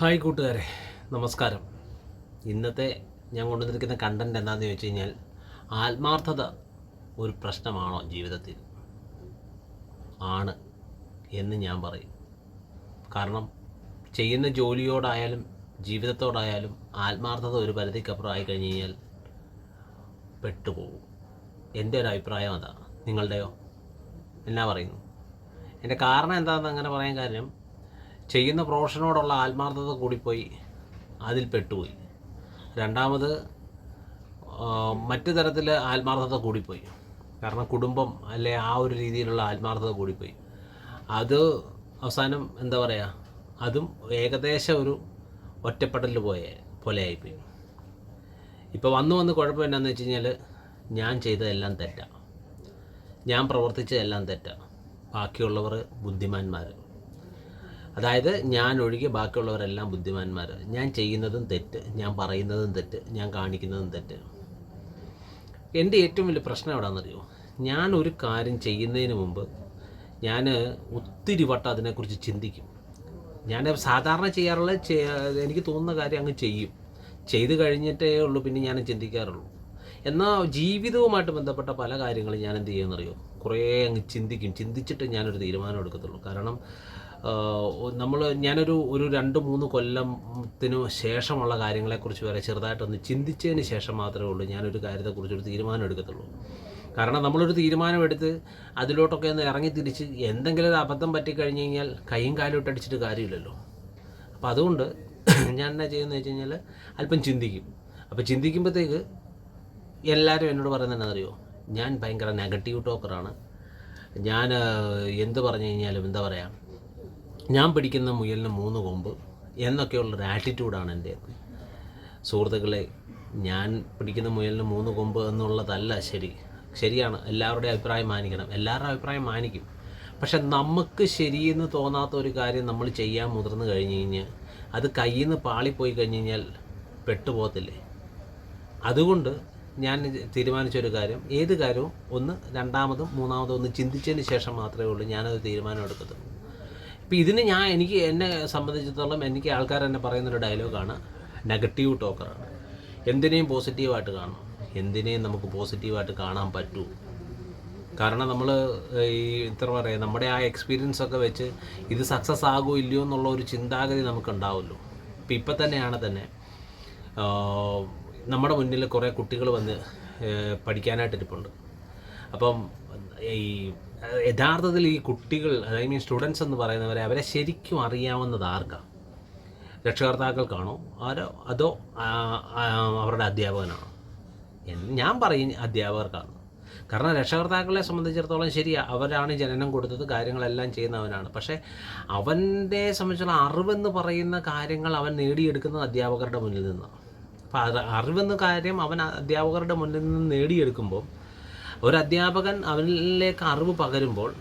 Hi കൂട്ടുകാരെ നമസ്കാരം. ഇന്നത്തെ ഞാൻ കൊണ്ടുവന്നിരിക്കുന്ന കണ്ടന്റ് എന്താണെന്ന് ചോദിച്ചു കഴിഞ്ഞാൽ ആത്മാർത്ഥത ഒരു പ്രശ്നമാണോ ജീവിതത്തിൽ? ആണ് എന്ന് ഞാൻ പറയും. കാരണം ചെയ്യുന്ന ജോലിയോടായാലും ജീവിതത്തോടായാലും ആത്മാർത്ഥത ഒരു പരിധിക്കപ്പുറം ആയി കഴിഞ്ഞ് കഴിഞ്ഞാൽ പെട്ടുപോകും. എന്റെ ഒരു അഭിപ്രായം അതാണ് നിങ്ങളുടെയോ? എന്നാ പറയുന്നു? എന്റെ കാരണം എന്താണെന്ന് അങ്ങനെ പറയാൻ കാര്യം ചെയ്യുന്ന പ്രൊഫഷനോടുള്ള ആത്മാർത്ഥത കൂടിപ്പോയി. അതിൽ പെട്ടുപോയി. രണ്ടാമത് മറ്റു തരത്തിൽ ആത്മാർത്ഥത കൂടിപ്പോയി. കാരണം കുടുംബം അല്ലെ ആ ഒരു രീതിയിലുള്ള ആത്മാർത്ഥത കൂടിപ്പോയി. അത് അവസാനം എന്താ പറയുക അതും ഏകദേശം ഒരു ഒറ്റപ്പെടൽ പോയ പോലെ ആയിപ്പോയി ഇപ്പോൾ വന്നു വന്ന് കുഴപ്പം എന്നാന്ന് വെച്ച് കഴിഞ്ഞാൽ ഞാൻ ചെയ്തതെല്ലാം തെറ്റാണ് ഞാൻ പ്രവർത്തിച്ചതെല്ലാം തെറ്റാണ് ബാക്കിയുള്ളവർ ബുദ്ധിമാന്മാർ അതായത് ഞാൻ ഒഴികെ ബാക്കിയുള്ളവരെല്ലാം ബുദ്ധിമാന്മാർ ഞാൻ ചെയ്യുന്നതും തെറ്റ് ഞാൻ പറയുന്നതും തെറ്റ് ഞാൻ കാണിക്കുന്നതും തെറ്റ്. എന്റെ ഏറ്റവും വലിയ പ്രശ്നം എവിടെയാണെന്നറിയോ ഞാൻ ഒരു കാര്യം ചെയ്യുന്നതിന് മുമ്പ് ഞാൻ ഒത്തിരി വട്ടം അതിനെക്കുറിച്ച് ചിന്തിക്കും. ഞാൻ സാധാരണ ചെയ്യാറുള്ള എനിക്ക് തോന്നുന്ന കാര്യം അങ്ങ് ചെയ്യും. ചെയ്ത് കഴിഞ്ഞിട്ടേ ഉള്ളൂ പിന്നെ ഞാൻ ചിന്തിക്കാറുള്ളൂ. എന്നാൽ ജീവിതവുമായിട്ട് ബന്ധപ്പെട്ട പല കാര്യങ്ങളും ഞാൻ എന്ത് ചെയ്യുമെന്നറിയോ? കുറേ അങ്ങ് ചിന്തിക്കും. ചിന്തിച്ചിട്ട് ഞാനൊരു തീരുമാനം എടുക്കത്തുള്ളൂ. കാരണം നമ്മൾ ഞാനൊരു ഒരു രണ്ട് മൂന്ന് കൊല്ലത്തിനു ശേഷമുള്ള കാര്യങ്ങളെക്കുറിച്ച് വരെ ചെറുതായിട്ടൊന്ന് ചിന്തിച്ചതിന് ശേഷം മാത്രമേ ഉള്ളൂ ഞാനൊരു കാര്യത്തെക്കുറിച്ച് ഒരു തീരുമാനം എടുക്കത്തുള്ളൂ കാരണം നമ്മളൊരു തീരുമാനമെടുത്ത് അതിലോട്ടൊക്കെ ഒന്ന് ഇറങ്ങി തിരിച്ച് എന്തെങ്കിലും ഒരു അബദ്ധം പറ്റിക്കഴിഞ്ഞ് കഴിഞ്ഞാൽ കൈയും കാലും ഇട്ടടിച്ചിട്ട് കാര്യമില്ലല്ലോ. അപ്പോൾ അതുകൊണ്ട് ഞാൻ എന്നാ ചെയ്യുന്നത് വെച്ച് കഴിഞ്ഞാൽ അല്പം ചിന്തിക്കും. അപ്പോൾ ചിന്തിക്കുമ്പോഴത്തേക്ക് എല്ലാവരും എന്നോട് പറയുന്നത് എന്താണെന്നറിയോ ഞാൻ ഭയങ്കര നെഗറ്റീവ് ടോക്കറാണ്. ഞാൻ എന്ത് പറഞ്ഞു കഴിഞ്ഞാലും എന്താ പറയുക ഞാൻ പിടിക്കുന്ന മുയലിന് മൂന്ന് കൊമ്പ് എന്നൊക്കെയുള്ളൊരു ആറ്റിറ്റ്യൂഡാണ് എന്റെ. സുഹൃത്തുക്കളെ ഞാൻ പിടിക്കുന്ന മുയലിന് മൂന്ന് കൊമ്പ് എന്നുള്ളതല്ല ശരി. ശരിയാണ്. എല്ലാവരുടെയും അഭിപ്രായം മാനിക്കണം. എല്ലാവരുടെയും അഭിപ്രായം മാനിക്കും. പക്ഷെ നമുക്ക് ശരിയെന്ന് തോന്നാത്ത ഒരു കാര്യം നമ്മൾ ചെയ്യാൻ മുതിർന്നു കഴിഞ്ഞ് കഴിഞ്ഞാൽ അത് കയ്യിൽ നിന്ന് പാളിപ്പോയി കഴിഞ്ഞ് കഴിഞ്ഞാൽ പെട്ടുപോകത്തില്ലേ? അതുകൊണ്ട് ഞാൻ തീരുമാനിച്ചൊരു കാര്യം ഏത് കാര്യവും ഒന്ന് രണ്ടാമതും മൂന്നാമതും ഒന്ന് ചിന്തിച്ചതിന് ശേഷം മാത്രമേ ഉള്ളൂ ഞാനത് തീരുമാനം എടുക്കത്തുള്ളൂ ഇപ്പം ഇതിന് ഞാൻ എനിക്ക് എന്നെ സംബന്ധിച്ചിടത്തോളം എനിക്ക് ആൾക്കാർ എന്നെ പറയുന്നൊരു ഡയലോഗാണ് നെഗറ്റീവ് ടോക്കറാണ്. എന്തിനേയും പോസിറ്റീവായിട്ട് കാണണം. എന്തിനേയും നമുക്ക് പോസിറ്റീവായിട്ട് കാണാൻ പറ്റൂ. കാരണം നമ്മൾ ഈ ഇത്ര പറയാം നമ്മുടെ ആ എക്സ്പീരിയൻസ് ഒക്കെ വെച്ച് ഇത് സക്സസ് ആകുമോ ഇല്ലയോ എന്നുള്ള ഒരു ചിന്താഗതി നമുക്ക് ഉണ്ടാവുമല്ലോ ഇപ്പം ഇപ്പം തന്നെയാണ് തന്നെ നമ്മുടെ മുന്നിൽ കുറേ കുട്ടികൾ വന്ന് പഠിക്കാനായിട്ട് പഠിക്കാനായിട്ടിരിപ്പുണ്ട്. അപ്പം ഈ യഥാർത്ഥത്തിൽ ഈ കുട്ടികൾ ഐ മീൻ സ്റ്റുഡൻസ് എന്ന് പറയുന്നവരെ അവരെ ശരിക്കും അറിയാവുന്നത് ആർക്കാണ് രക്ഷകർത്താക്കൾക്കാണോ? ആരോ അതോ അവരുടെ അധ്യാപകനാണോ? ഞാൻ പറയും അധ്യാപകർക്കാണ്. കാരണം രക്ഷകർത്താക്കളെ സംബന്ധിച്ചിടത്തോളം ശരിയാ അവരാണ് ജനനം കൊടുത്തത് കാര്യങ്ങളെല്ലാം ചെയ്യുന്നവനാണ്. പക്ഷേ അവന്റെ സംബന്ധിച്ചുള്ള അറിവെന്ന് പറയുന്ന കാര്യങ്ങൾ അവൻ നേടിയെടുക്കുന്നത് അധ്യാപകരുടെ മുന്നിൽ നിന്നാണ്. അപ്പോൾ അറിവെന്ന കാര്യം അവൻ അധ്യാപകരുടെ മുന്നിൽ നിന്ന് നേടിയെടുക്കുമ്പോൾ ഒരു അധ്യാപകൻ അവനിലേക്ക് അറിവ് പകരുമ്പോൾ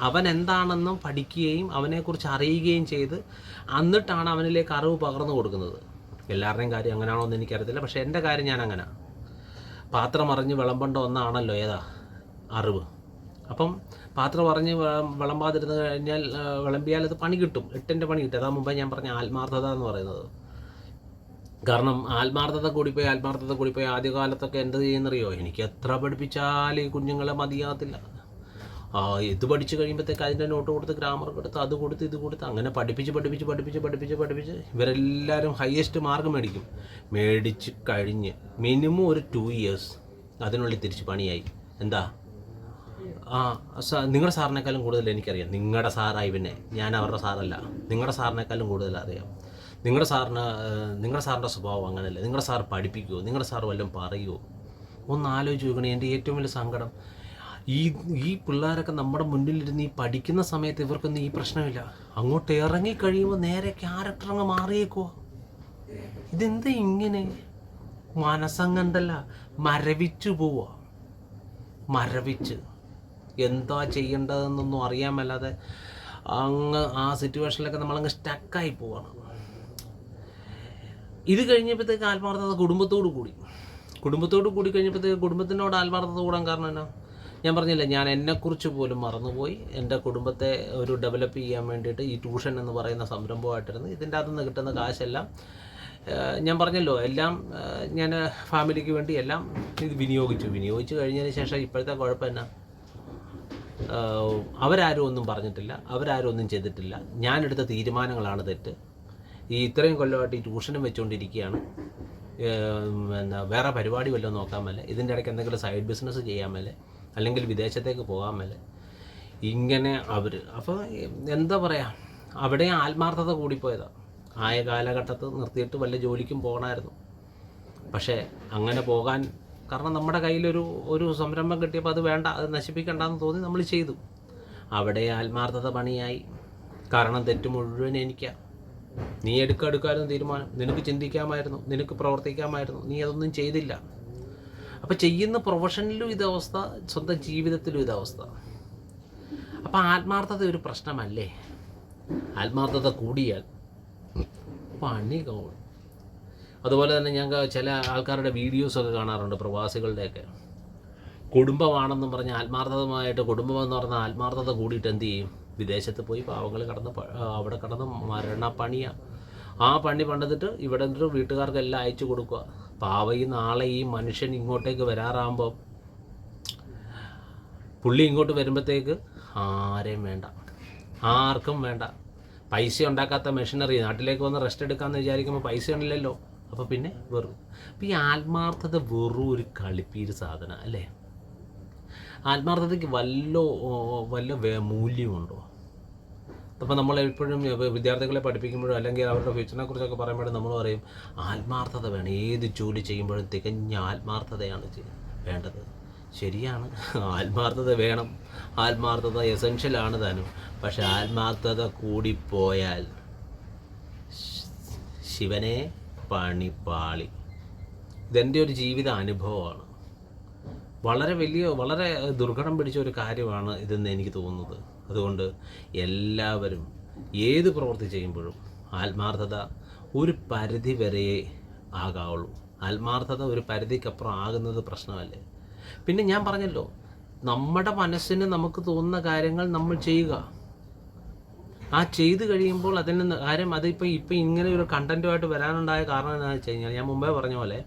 അവൻ എന്താണെന്നും പഠിക്കുകയും അവനെക്കുറിച്ച് അറിയുകയും ചെയ്ത് എന്നിട്ടാണ് അവനിലേക്ക് അറിവ് പകർന്നു കൊടുക്കുന്നത്. എല്ലാവരുടെയും കാര്യം അങ്ങനെയാണോ എന്ന് എനിക്കറിയത്തില്ല. പക്ഷേ എന്റെ കാര്യം ഞാൻ അങ്ങനെ പാത്രം അറിഞ്ഞ് വിളമ്പേണ്ട ഒന്നാണല്ലോ ഏതാ? അറിവ്. അപ്പം പാത്രം അറിഞ്ഞ് വിളമ്പാതിരുന്ന് കഴിഞ്ഞാൽ വിളമ്പിയാൽ അത് പണി കിട്ടും. എട്ടിന്റെ പണി കിട്ടും. അതാ മുമ്പേ ഞാൻ പറഞ്ഞ ആത്മാർത്ഥത എന്ന് പറയുന്നത്. കാരണം ആത്മാർത്ഥത കൂടിപ്പോയി ആത്മാർത്ഥത കൂടിപ്പോയി ആദ്യകാലത്തൊക്കെ എന്ത് ചെയ്യുന്നറിയോ? എനിക്ക് എത്ര പഠിപ്പിച്ചാൽ ഈ കുഞ്ഞുങ്ങളെ മതിയാകത്തില്ല. ഇത് പഠിച്ചു കഴിയുമ്പോഴത്തേക്ക് അതിന്റെ നോട്ട് കൊടുത്ത് ഗ്രാമർ കൊടുത്ത് അത് കൊടുത്ത് ഇത് കൊടുത്ത് അങ്ങനെ പഠിപ്പിച്ച് പഠിപ്പിച്ച് പഠിപ്പിച്ച് പഠിപ്പിച്ച് പഠിപ്പിച്ച് ഇവരെല്ലാവരും ഹയസ്റ്റ് മാർക്ക് മേടിക്കും. മേടിച്ച് കഴിഞ്ഞ് മിനിമം ഒരു ടു ഇയേഴ്സ് അതിനുള്ളിൽ തിരിച്ച് പണിയായി. എന്താ? ആ നിങ്ങളുടെ സാറിനേക്കാളും കൂടുതൽ എനിക്കറിയാം. നിങ്ങളുടെ സാറായി പിന്നെ ഞാൻ അവരുടെ സാറല്ല. നിങ്ങളുടെ സാറിനേക്കാളും കൂടുതൽ അറിയാം. നിങ്ങളുടെ സാറിന് നിങ്ങളുടെ സാറിന്റെ സ്വഭാവം അങ്ങനെയല്ല നിങ്ങളുടെ സാർ പഠിപ്പിക്കുമോ നിങ്ങളുടെ സാർ വല്ലതും പറയുമോ ഒന്ന് ആലോചിച്ച് നോക്കണേ എന്റെ ഏറ്റവും വലിയ സങ്കടം. ഈ ഈ പിള്ളേരൊക്കെ നമ്മുടെ മുന്നിലിരുന്ന് ഈ പഠിക്കുന്ന സമയത്ത് ഇവർക്കൊന്നും ഈ പ്രശ്നമില്ല. അങ്ങോട്ട് ഇറങ്ങി കഴിയുമ്പോൾ നേരെ ക്യാരക്ടർ അങ്ങ് മാറിയേക്കോ ഇതെന്താ ഇങ്ങനെ? മനസ്സങ്ങണ്ടല്ല മരവിച്ചു പോവുക മരവിച്ച്. എന്താ ചെയ്യേണ്ടതെന്നൊന്നും അറിയാമല്ലാതെ അങ്ങ് ആ സിറ്റുവേഷനിലൊക്കെ നമ്മളങ്ങ് സ്റ്റക്കായി പോവാണ്. ഇത് കഴിഞ്ഞപ്പോഴത്തേക്ക് ആത്മാർത്ഥത കുടുംബത്തോട് കൂടി. കുടുംബത്തോട് കൂടി കഴിഞ്ഞപ്പോഴത്തേക്ക് കുടുംബത്തിനോട് ആത്മാർത്ഥത കൂടാൻ കാരണം എന്നാ? ഞാൻ പറഞ്ഞില്ല ഞാൻ എന്നെക്കുറിച്ച് പോലും മറന്നുപോയി. എന്റെ കുടുംബത്തെ ഒരു ഡെവലപ്പ് ചെയ്യാൻ വേണ്ടിയിട്ട് ഈ ട്യൂഷൻ എന്ന് പറയുന്ന സംരംഭമായിട്ടിരുന്നു. ഇതിന്റെ അകത്തുനിന്ന് കിട്ടുന്ന കാശെല്ലാം ഞാൻ പറഞ്ഞല്ലോ എല്ലാം ഞാൻ ഫാമിലിക്ക് വേണ്ടി എല്ലാം ഇത് വിനിയോഗിച്ചു. വിനിയോഗിച്ചു കഴിഞ്ഞതിന് ശേഷം ഇപ്പോഴത്തെ കുഴപ്പം എന്നാ? അവരാരും ഒന്നും പറഞ്ഞിട്ടില്ല അവരാരും ഒന്നും ചെയ്തിട്ടില്ല. ഞാനെടുത്ത തീരുമാനങ്ങളാണ് തെറ്റ്. ഈ ഇത്രയും കൊല്ലമായിട്ട് ഈ ട്യൂഷനും വെച്ചുകൊണ്ടിരിക്കുകയാണ് എന്താ വേറെ പരിപാടി വല്ലതും നോക്കാൻ മേലെ. ഇതിന്റെ ഇടയ്ക്ക് എന്തെങ്കിലും സൈഡ് ബിസിനസ് ചെയ്യാൻ മേലെ. അല്ലെങ്കിൽ വിദേശത്തേക്ക് പോകാൻ മേലെ. ഇങ്ങനെ അവർ അപ്പോൾ എന്താ പറയുക അവിടെ ആത്മാർത്ഥത കൂടിപ്പോയതാണ് ആയ കാലഘട്ടത്ത് നിർത്തിയിട്ട് വല്ല ജോലിക്കും പോകണമായിരുന്നു. പക്ഷേ അങ്ങനെ പോകാൻ കാരണം നമ്മുടെ കയ്യിലൊരു ഒരു സംരംഭം കിട്ടിയപ്പോൾ അത് വേണ്ട അത് നശിപ്പിക്കേണ്ടെന്ന് തോന്നി നമ്മൾ ചെയ്തു. അവിടെ ആത്മാർത്ഥത പണിയായി. കാരണം തെറ്റ് മുഴുവൻ എനിക്കാണ് നീ എടുക്കാനും തീരുമാനം. നിനക്ക് ചിന്തിക്കാമായിരുന്നു. നിനക്ക് പ്രവർത്തിക്കാമായിരുന്നു. നീ അതൊന്നും ചെയ്തില്ല. അപ്പോൾ ചെയ്യുന്ന പ്രൊഫഷനിലും ഇതവസ്ഥ സ്വന്തം ജീവിതത്തിലും ഇതവസ്ഥ അപ്പോൾ ആത്മാർത്ഥത ഒരു പ്രശ്നമല്ലേ? ആത്മാർത്ഥത കൂടിയാൽ പണി കൂടും അതുപോലെ തന്നെ ഞങ്ങൾ ചില ആൾക്കാരുടെ വീഡിയോസൊക്കെ കാണാറുണ്ട് പ്രവാസികളുടെയൊക്കെ. കുടുംബമാണെന്നും പറഞ്ഞ് ആത്മാർത്ഥതമായിട്ട് കുടുംബമെന്ന് പറഞ്ഞാൽ പറഞ്ഞ ആത്മാർത്ഥത കൂടിയിട്ട് എന്ത് ചെയ്യും? വിദേശത്ത് പോയി പാവങ്ങൾ കടന്ന് അവിടെ കടന്ന് മരണ പണിയാണ് ആ പണി പണിതിട്ട് ഇവിടെ നിന്നിട്ട് വീട്ടുകാർക്കെല്ലാം അയച്ചു കൊടുക്കുക. പാവ ഈ നാളെ ഈ മനുഷ്യൻ ഇങ്ങോട്ടേക്ക് വരാറാകുമ്പോൾ പുള്ളി ഇങ്ങോട്ട് വരുമ്പോഴത്തേക്ക് ആരെയും വേണ്ട. ആർക്കും വേണ്ട. പൈസ ഉണ്ടാക്കാത്ത മെഷീനറി നാട്ടിലേക്ക് വന്ന് റെസ്റ്റ് എടുക്കാമെന്ന് വിചാരിക്കുമ്പോൾ പൈസ ഉണ്ടല്ലോ. അപ്പോൾ പിന്നെ വെറും. അപ്പോൾ ഈ ആത്മാർത്ഥത വെറും ഒരു കളിപ്പീര് സാധനം അല്ലേ? ആത്മാർത്ഥതയ്ക്ക് വല്ല വല്ല മൂല്യമുണ്ടോ? അപ്പോൾ നമ്മൾ എപ്പോഴും വിദ്യാർത്ഥികളെ പഠിപ്പിക്കുമ്പോഴും അല്ലെങ്കിൽ അവരുടെ ഫ്യൂച്ചറിനെ കുറിച്ചൊക്കെ പറയുമ്പോഴും നമ്മൾ പറയും ആത്മാർത്ഥത വേണം. ഏത് ജോലി ചെയ്യുമ്പോഴും തികഞ്ഞ ആത്മാർത്ഥതയാണ് വേണ്ടത്. ശരിയാണ്. ആത്മാർത്ഥത വേണം. ആത്മാർത്ഥത എസെൻഷ്യലാണ് താനും പക്ഷെ ആത്മാർത്ഥത കൂടിപ്പോയാൽ ശിവനെ പണിപ്പാളി. ഇതെന്റെ ഒരു ജീവിത അനുഭവമാണ്. വളരെ വലിയ വളരെ ദുർഘടം പിടിച്ച ഒരു കാര്യമാണ് ഇതെന്ന് എനിക്ക് തോന്നുന്നത്. അതുകൊണ്ട് എല്ലാവരും ഏത് പ്രവൃത്തി ചെയ്യുമ്പോഴും ആത്മാർത്ഥത ഒരു പരിധി വരെയേ ആകാവുള്ളൂ. ആത്മാർത്ഥത ഒരു പരിധിക്കപ്പുറം ആകുന്നത് പ്രശ്നമല്ലേ? പിന്നെ ഞാൻ പറഞ്ഞല്ലോ നമ്മുടെ മനസ്സിന് നമുക്ക് തോന്നുന്ന കാര്യങ്ങൾ നമ്മൾ ചെയ്യുക. ആ ചെയ്ത് കഴിയുമ്പോൾ അതിൽ നിന്ന് കാര്യം അതിപ്പോൾ ഇപ്പം ഇങ്ങനെ ഒരു കണ്ടന്റുമായിട്ട് വരാനുണ്ടായ കാരണം എന്താണെന്ന് വെച്ച് കഴിഞ്ഞാൽ ഞാൻ മുമ്പേ പറഞ്ഞ പോലെ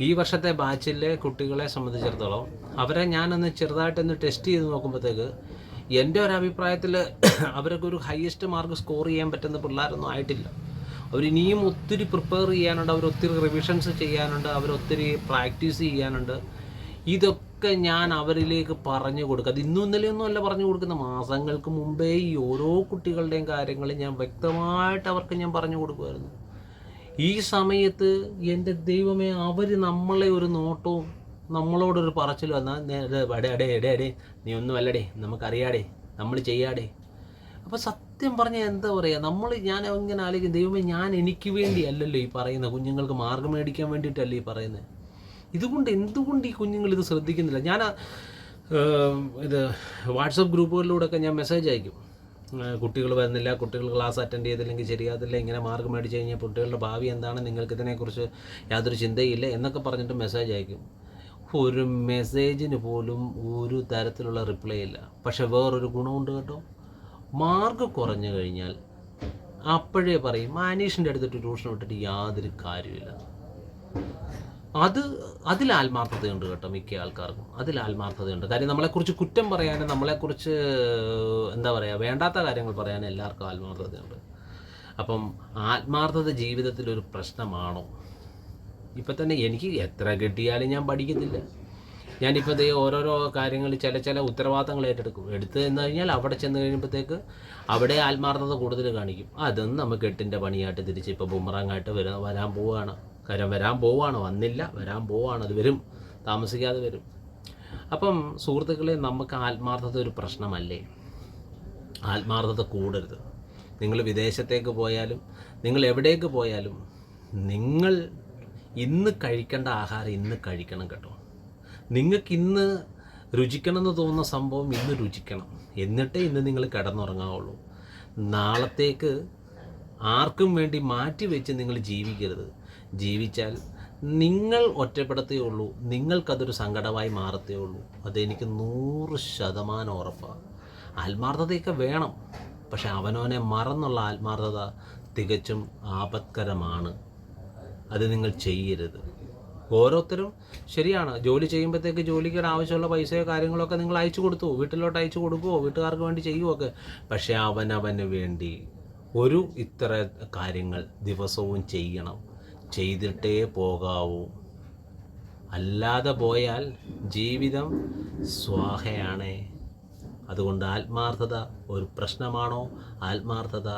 ഈ വർഷത്തെ ബാച്ചിലെ കുട്ടികളെ സംബന്ധിച്ചിടത്തോളം അവരെ ഞാനൊന്ന് ചെറുതായിട്ടൊന്ന് ടെസ്റ്റ് ചെയ്ത് നോക്കുമ്പോഴത്തേക്ക് എന്റെ ഒരു അഭിപ്രായത്തിൽ അവരൊക്കെ ഒരു ഹയസ്റ്റ് മാർക്ക് സ്കോർ ചെയ്യാൻ പറ്റുന്ന പിള്ളേരൊന്നും ആയിട്ടില്ല. അവരിനിയും ഒത്തിരി പ്രിപ്പയർ ചെയ്യാനുണ്ട് അവർ ഒത്തിരി റിവിഷൻസ് ചെയ്യാനുണ്ട് അവർ ഒത്തിരി പ്രാക്ടീസ് ചെയ്യാനുണ്ട്. ഇതൊക്കെ ഞാൻ അവരിലേക്ക് പറഞ്ഞു കൊടുക്കുക അത് ഇന്നും ഇന്നലെയൊന്നും അല്ല പറഞ്ഞു കൊടുക്കുന്ന മാസങ്ങൾക്ക് മുമ്പേ ഈ ഓരോ കുട്ടികളുടെയും കാര്യങ്ങൾ ഞാൻ വ്യക്തമായിട്ട് അവർക്ക് ഞാൻ പറഞ്ഞു കൊടുക്കുമായിരുന്നു. ഈ സമയത്ത് എന്റെ ദൈവമേ അവർ നമ്മളെ ഒരു നോട്ടവും നമ്മളോടൊരു പറച്ചിലും എന്നാൽ അടേ അടേ അടേ അടേ നീ ഒന്നും അല്ലടേ നമുക്കറിയാടേ നമ്മൾ ചെയ്യാടേ. അപ്പോൾ സത്യം പറഞ്ഞാൽ എന്താ പറയുക നമ്മൾ ഞാൻ ഇങ്ങനെ ആലോചിക്കും ദൈവമേ ഞാൻ എനിക്ക് വേണ്ടി അല്ലല്ലോ ഈ പറയുന്ന കുഞ്ഞുങ്ങൾക്ക് മാർഗം മേടിക്കാൻ വേണ്ടിയിട്ടല്ലേ ഈ പറയുന്നത് ഇതുകൊണ്ട് എന്തുകൊണ്ട് ഈ കുഞ്ഞുങ്ങൾ ഇത് ശ്രദ്ധിക്കുന്നില്ല? ഞാൻ ഇത് വാട്സപ്പ് ഗ്രൂപ്പുകളിലൂടെയൊക്കെ ഞാൻ മെസ്സേജ് അയക്കും. കുട്ടികൾ വരുന്നില്ല കുട്ടികൾ ക്ലാസ് അറ്റൻഡ് ചെയ്തില്ലെങ്കിൽ ശരിയാതില്ല ഇങ്ങനെ മാർക്ക് മേടിച്ച് കഴിഞ്ഞാൽ കുട്ടികളുടെ ഭാവി എന്താണ് നിങ്ങൾക്ക് ഇതിനെക്കുറിച്ച് യാതൊരു ചിന്തയില്ല എന്നൊക്കെ പറഞ്ഞിട്ട് മെസ്സേജ് അയക്കും. ഒരു മെസ്സേജിന് പോലും ഒരു തരത്തിലുള്ള റിപ്ലൈ ഇല്ല. പക്ഷെ വേറൊരു ഗുണമുണ്ട് കേട്ടോ. മാർക്ക് കുറഞ്ഞു കഴിഞ്ഞാൽ അപ്പോഴേ പറയും മാനീഷിന്റെ അടുത്തിട്ട് ട്യൂഷൻ വിട്ടിട്ട് യാതൊരു കാര്യമില്ല അത് അതിൽ ആത്മാർത്ഥതയുണ്ട് കേട്ടോ മിക്ക ആൾക്കാർക്കും. അതിൽ ആത്മാർത്ഥതയുണ്ട്. കാര്യം നമ്മളെക്കുറിച്ച് കുറ്റം പറയാനും നമ്മളെക്കുറിച്ച് എന്താ പറയുക വേണ്ടാത്ത കാര്യങ്ങൾ പറയാനും എല്ലാവർക്കും ആത്മാർത്ഥതയുണ്ട്. അപ്പം ആത്മാർത്ഥത ജീവിതത്തിൽ ഒരു പ്രശ്നമാണോ? ഇപ്പം തന്നെ എനിക്ക് എത്ര കിട്ടിയാലും ഞാൻ പഠിക്കുന്നില്ല ഞാനിപ്പോൾ ദേ ഓരോരോ കാര്യങ്ങൾ ചില ചില ഉത്തരവാദിത്തങ്ങൾ ഏറ്റെടുക്കും. എടുത്തു എന്ന് കഴിഞ്ഞാൽ അവിടെ ചെന്ന് കഴിയുമ്പോഴത്തേക്ക് അവിടെ ആത്മാർത്ഥത കൂടുതൽ കാണിക്കും. അതൊന്നും നമുക്ക് എട്ടിന്റെ പണിയായിട്ട് തിരിച്ച് ഇപ്പോൾ ബുമറാങ്ങായിട്ട് വരാൻ വരാൻ പോവുകയാണ്. കാര്യം വരാൻ പോവാണ് വന്നില്ല വരാൻ പോവാണ് അത് വരും താമസിക്കാതെ വരും. അപ്പം സുഹൃത്തുക്കളെ നമുക്ക് ആത്മാർത്ഥത ഒരു പ്രശ്നമല്ലേ? ആത്മാർത്ഥത കൂടരുത്. നിങ്ങൾ വിദേശത്തേക്ക് പോയാലും നിങ്ങൾ എവിടേക്ക് പോയാലും നിങ്ങൾ ഇന്ന് കഴിക്കേണ്ട ആഹാരം ഇന്ന് കഴിക്കണം കേട്ടോ. നിങ്ങൾക്ക് ഇന്ന് രുചിക്കണം എന്ന് തോന്നുന്ന സംഭവം ഇന്ന് രുചിക്കണം. എന്നിട്ടേ ഇന്ന് നിങ്ങൾ കിടന്നുറങ്ങാവുള്ളൂ. നാളത്തേക്ക് ആർക്കും വേണ്ടി മാറ്റി വെച്ച് നിങ്ങൾ ജീവിക്കരുത്. ജീവിച്ചാൽ നിങ്ങൾ ഒറ്റപ്പെടത്തേ ഉള്ളൂ. നിങ്ങൾക്കതൊരു സങ്കടമായി മാറത്തേ ഉള്ളൂ. അതെനിക്ക് നൂറ് ശതമാനം ഉറപ്പാണ് ആത്മാർത്ഥതയൊക്കെ വേണം. പക്ഷെ അവനവനെ മറന്നുള്ള ആത്മാർത്ഥത തികച്ചും ആപത്കരമാണ്. അത് നിങ്ങൾ ചെയ്യരുത്. ഓരോരുത്തരും ശരിയാണ്. ജോലി ചെയ്യുമ്പോഴത്തേക്ക് ജോലിക്ക് ആവശ്യമുള്ള പൈസയോ കാര്യങ്ങളൊക്കെ നിങ്ങൾ അയച്ചു കൊടുത്തു. വീട്ടിലോട്ട് അയച്ചു കൊടുക്കുമോ വീട്ടുകാർക്ക് വേണ്ടി ചെയ്യുമൊക്കെ പക്ഷേ അവനവന് വേണ്ടി ഒരു ഇത്ര കാര്യങ്ങൾ ദിവസവും ചെയ്യണം. ചെയ്തിട്ടേ പോകാവൂ. അല്ലാതെ പോയാൽ ജീവിതം സ്വാഹയാണ്. അതുകൊണ്ട് ആത്മാർത്ഥത ഒരു പ്രശ്നമാണോ? ആത്മാർത്ഥത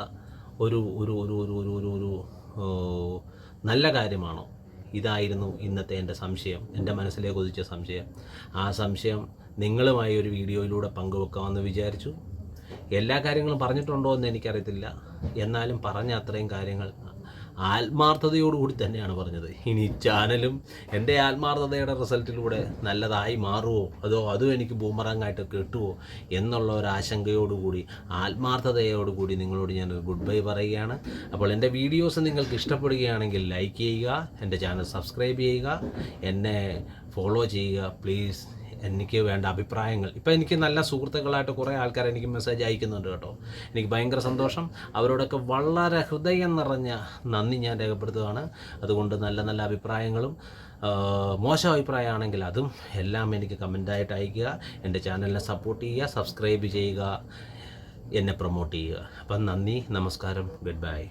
ഒരു ഒരു ഒരു ഒരു ഒരു ഒരു ഒരു നല്ല കാര്യമാണോ? ഇതായിരുന്നു ഇന്നത്തെ എന്റെ സംശയം എന്റെ മനസ്സിലേക്ക് ഉദിച്ച സംശയം. ആ സംശയം നിങ്ങളുമായി ഒരു വീഡിയോയിലൂടെ പങ്കുവെക്കാമെന്ന് വിചാരിച്ചു. എല്ലാ കാര്യങ്ങളും പറഞ്ഞിട്ടുണ്ടോ എന്ന് എനിക്കറിയത്തില്ല. എന്നാലും പറഞ്ഞ അത്രയും കാര്യങ്ങൾ ആത്മാർത്ഥതയോടുകൂടി തന്നെയാണ് പറഞ്ഞത്. ഇനി ചാനലും എന്റെ ആത്മാർത്ഥതയുടെ റിസൾട്ടിലൂടെ നല്ലതായി മാറുമോ അതോ അതും എനിക്ക് ബൂമറാങ്ങായിട്ട് കിട്ടുമോ എന്നുള്ള ഒരു ആശങ്കയോടുകൂടി ആത്മാർത്ഥതയോടുകൂടി നിങ്ങളോട് ഞാൻ ഗുഡ് ബൈ പറയുകയാണ്. അപ്പോൾ എന്റെ വീഡിയോസ് നിങ്ങൾക്ക് ഇഷ്ടപ്പെടുകയാണെങ്കിൽ ലൈക്ക് ചെയ്യുക എന്റെ ചാനൽ സബ്സ്ക്രൈബ് ചെയ്യുക എന്നെ ഫോളോ ചെയ്യുക പ്ലീസ്. എനിക്ക് വേണ്ട അഭിപ്രായങ്ങൾ. ഇപ്പം എനിക്ക് നല്ല സുഹൃത്തുക്കളായിട്ട് കുറേ ആൾക്കാർ എനിക്ക് മെസ്സേജ് അയക്കുന്നുണ്ട് കേട്ടോ. എനിക്ക് ഭയങ്കര സന്തോഷം. അവരോടൊക്കെ വളരെ ഹൃദയം നിറഞ്ഞ നന്ദി ഞാൻ രേഖപ്പെടുത്തുകയാണ്. അതുകൊണ്ട് നല്ല നല്ല അഭിപ്രായങ്ങളും മോശം അഭിപ്രായമാണെങ്കിൽ അതും എല്ലാം എനിക്ക് കമന്റായിട്ട് അയയ്ക്കുക എന്റെ ചാനലിനെ സപ്പോർട്ട് ചെയ്യുക സബ്സ്ക്രൈബ് ചെയ്യുക എന്നെ പ്രൊമോട്ട് ചെയ്യുക. അപ്പം നന്ദി നമസ്കാരം ഗുഡ് ബൈ